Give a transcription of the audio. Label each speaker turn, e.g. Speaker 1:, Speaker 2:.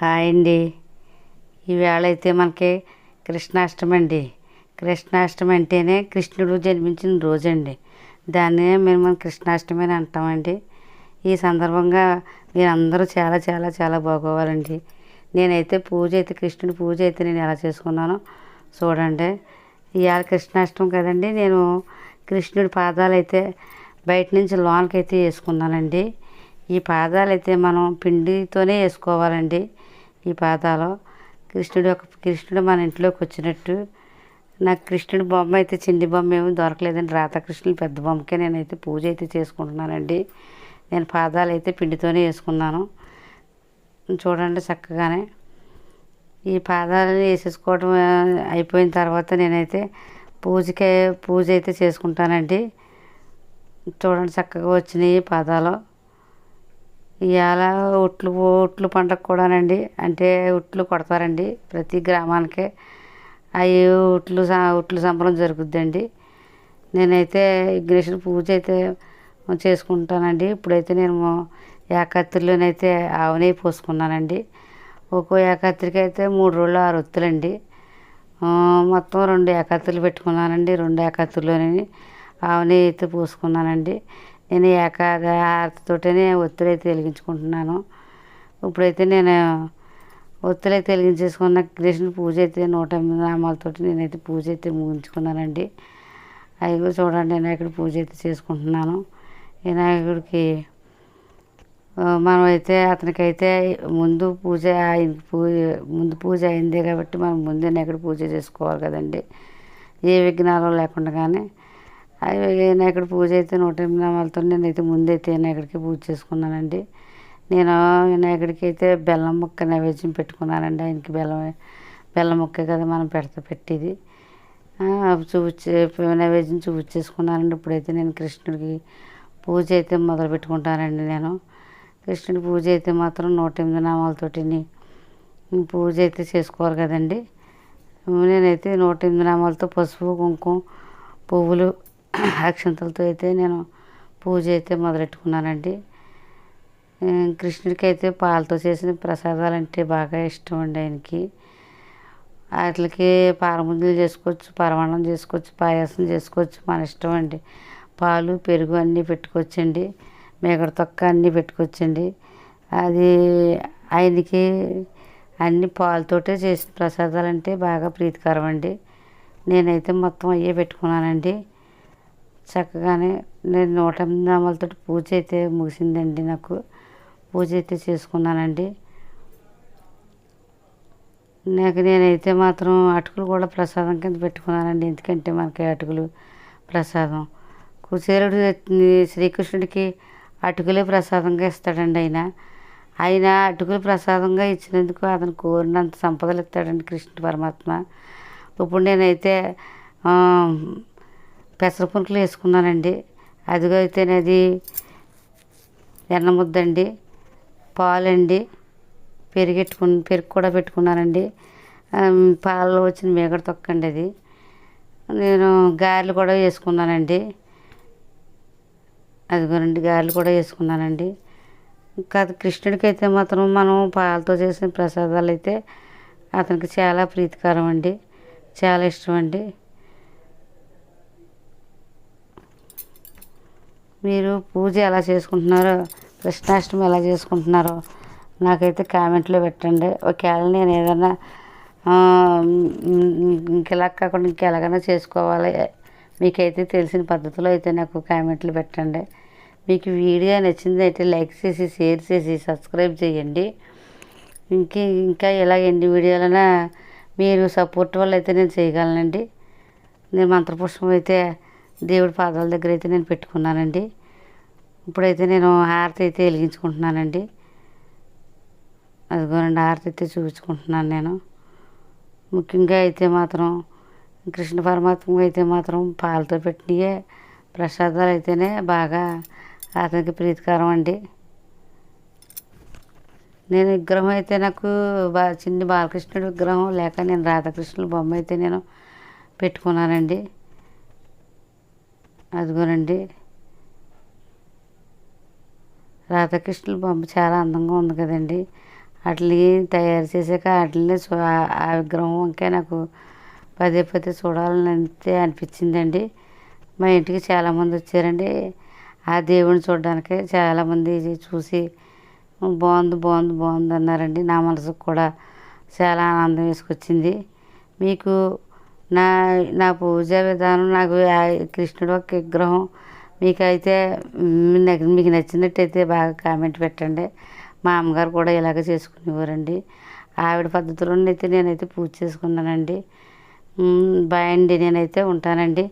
Speaker 1: Hi అండి. ఈవేళ అయితే మనకి కృష్ణాష్టమి అండి. కృష్ణాష్టమి అంటేనే కృష్ణుడు జన్మించిన రోజండి. దాన్నే మేము మనం కృష్ణాష్టమి అని అంటామండి. ఈ సందర్భంగా మీరందరూ చాలా చాలా చాలా బాగోవాలండి. నేనైతే పూజ అయితే కృష్ణుడి పూజ అయితే నేను ఎలా చేసుకున్నానో చూడండి. ఇవాళ కృష్ణాష్టమి కదండి. నేను కృష్ణుడి పాదాలు అయితే బయట నుంచి లోనకైతే అయితే వేసుకున్నానండి. ఈ పాదాలు అయితే మనం పిండితోనే వేసుకోవాలండి. ఈ పాదాలు. కృష్ణుడు యొక్క కృష్ణుడు మన ఇంట్లోకి వచ్చినట్టు. నాకు కృష్ణుడి బొమ్మ అయితే చిన్ని బొమ్మ ఏమి దొరకలేదండి. రాధాకృష్ణుడు పెద్ద బొమ్మకే నేనైతే పూజ అయితే చేసుకుంటున్నానండి. నేను పాదాలు అయితే పిండితోనే వేసుకున్నాను. చూడండి చక్కగానే. ఈ పాదాలని వేసేసుకోవడం అయిపోయిన తర్వాత నేనైతే పూజకే పూజ అయితే చేసుకుంటానండి. చూడండి చక్కగా వచ్చినాయి పాదాలు. ఇవాళ ఒట్లు ఒట్లు పండగ కూడానండి. అంటే ఒట్లు కొడతారండి ప్రతి గ్రామానికి. అవి ఒట్లు ఒట్లు సంబరం జరుగుద్దండి. నేనైతే విఘ్నేశ్వర పూజ అయితే చేసుకుంటానండి. ఇప్పుడైతే నేను ఏకాత్రిలోనైతే ఆవునే పోసుకున్నానండి. ఒక్కో ఏకాత్రికి అయితే మూడు రోజులు ఆరు ఒత్తులండి. మొత్తం రెండు ఏకాత్రులు పెట్టుకున్నానండి. రెండు ఏకాత్రులోని ఆవునే అయితే పోసుకున్నానండి. నేను ఏకాతోటనే ఒత్తులు అయితే వెలిగించుకుంటున్నాను. ఇప్పుడైతే నేను ఒత్తులు అయితే వెలిగించేసుకున్న కృష్ణుడి పూజ అయితే నూట ఎనిమిది నామాలతో నేనైతే పూజ అయితే ముగించుకున్నానండి. అవి కూడా చూడండి వినాయకుడి పూజ అయితే చేసుకుంటున్నాను. వినాయకుడికి మనమైతే అతనికైతే ముందు పూజ పూజ ముందు పూజ అయిందే కాబట్టి మనం ముందే వినాయకుడి పూజ చేసుకోవాలి కదండి. ఏ విఘ్నాలు లేకుండా కానీ అవి వినాయకుడు పూజ అయితే నూట ఎనిమిది నామాలతో నేనైతే ముందైతే వినాయకుడికి పూజ చేసుకున్నానండి. నేను వినాయకుడికి అయితే బెల్లం ముక్క నైవేద్యం పెట్టుకున్నానండి. ఆయనకి బెల్లం బెల్లం ముక్కే కదా మనం పెడతా పెట్టేది. చూపించే నైవేద్యం చూపించేసుకున్నానండి ఇప్పుడైతే నేను కృష్ణుడికి పూజ అయితే మొదలు పెట్టుకుంటానండి నేను. కృష్ణుడి పూజ అయితే మాత్రం నూట ఎనిమిది నామాలతోటి పూజ అయితే చేసుకోవాలి కదండి. నేనైతే నూట ఎనిమిది నామాలతో పసుపు కుంకుమ పువ్వులు అక్షంతలతో అయితే నేను పూజ అయితే మొదలెట్టుకున్నానండి. కృష్ణుడికి అయితే పాలతో చేసిన ప్రసాదాలు అంటే బాగా ఇష్టం అండి ఆయనకి. వాటికి పారముంజలు చేసుకోవచ్చు పరమాన్నం చేసుకోవచ్చు పాయసం చేసుకోవచ్చు మన ఇష్టం అండి పాలు పెరుగు అన్నీ పెట్టుకోవచ్చండి. మేకడ తొక్క అన్నీ పెట్టుకోవచ్చండి. అది ఆయనకి అన్ని పాలతోటే చేసిన ప్రసాదాలు అంటే బాగా ప్రీతికరం అండి నేనైతే మొత్తం అయ్యే పెట్టుకున్నానండి. చక్కగానే నేను నూట ఎనిమిది నామాలతో పూజ అయితే ముగిసిందండి నాకు. పూజ అయితే చేసుకున్నానండి. నాకు నేనైతే మాత్రం అటుకులు కూడా ప్రసాదం కింద పెట్టుకున్నానండి. ఎందుకంటే మనకి అటుకులు ప్రసాదం. కుచేరుడు శ్రీకృష్ణుడికి అటుకులే ప్రసాదంగా ఇస్తాడండి ఆయన. ఆయన అటుకులు ప్రసాదంగా ఇచ్చినందుకు అతను కోరినంత సంపదలు ఇస్తాడండి కృష్ణ పరమాత్మ. ఇప్పుడు నేనైతే పెసర పునుకులు వేసుకున్నానండి. అదిగో అయితేనది ఎన్న ముద్దండి పాలండి పెరిగెట్టుకు పెరుగు కూడా పెట్టుకున్నానండి. పాలలో వచ్చిన మేగడ తొక్కండి అది. నేను గారెలు కూడా వేసుకున్నానండి. అదిగోనండి గారెలు కూడా వేసుకున్నానండి. కాదు కృష్ణుడికి అయితే మాత్రం మనం పాలతో చేసిన ప్రసాదాలు అయితే అతనికి చాలా ప్రీతికరం అండి చాలా ఇష్టం అండి మీరు పూజ ఎలా చేసుకుంటున్నారో కృష్ణాష్టమి ఎలా చేసుకుంటున్నారో నాకైతే కామెంట్లో పెట్టండి. ఒకవేళ నేను ఏదైనా ఇంకెలా కాకుండా ఇంకెలాగైనా చేసుకోవాలి. మీకైతే తెలిసిన పద్ధతిలో అయితే నాకు కామెంట్లు పెట్టండి. మీకు వీడియో నచ్చింది అయితే లైక్ చేసి షేర్ చేసి సబ్స్క్రైబ్ చేయండి. ఇంకే ఇంకా ఇలా ఎన్ని వీడియోలైనా మీరు సపోర్ట్ వల్ల అయితే నేను చేయగలనండి. నేను మంత్రపుష్పం అయితే దేవుడి పాదాల దగ్గర అయితే నేను పెట్టుకున్నానండి. ఇప్పుడైతే నేను హారతి అయితే వెలిగించుకుంటున్నానండి. అదిగోనండి హారతి అయితే చూపించుకుంటున్నాను నేను. ముఖ్యంగా అయితే మాత్రం కృష్ణ పరమాత్మ అయితే మాత్రం పాలతో పెట్టినయే ప్రసాదాలు అయితేనే బాగా అతనికి ప్రీతికరం అండి. నేను విగ్రహం అయితే నాకు బా చిన్ని బాలకృష్ణుడు విగ్రహం లేక నేను రాధాకృష్ణుల బొమ్మ అయితే నేను పెట్టుకున్నానండి. అదిగోనండి. రాధాకృష్ణుల బొమ్మ చాలా అందంగా ఉంది కదండి. వాటిని తయారు చేసాక వాటిని ఆ- విగ్రహం ఇంకా నాకు పదే పదే చూడాలని అంతే అనిపించిందండి. మా ఇంటికి చాలామంది వచ్చారండి. ఆ దేవుడిని చూడడానికి చాలామంది చూసి బాగుంది బాగుంది బాగుంది అన్నారండి. నా మనసుకు కూడా చాలా ఆనందం వేసుకొచ్చింది. మీకు నా నా పూజా విధానం నాకు ఆ కృష్ణుడు ఒక విగ్రహం. మీకైతే నాకు మీకు నచ్చినట్టయితే బాగా కామెంట్ పెట్టండి. మా అమ్మగారు కూడా ఇలాగే చేసుకునేవారండి. ఆవిడ పద్ధతిలోనైతే నేనైతే పూజ చేసుకున్నానండి. మ్, బాయ్ అండి నేనైతే ఉంటానండి.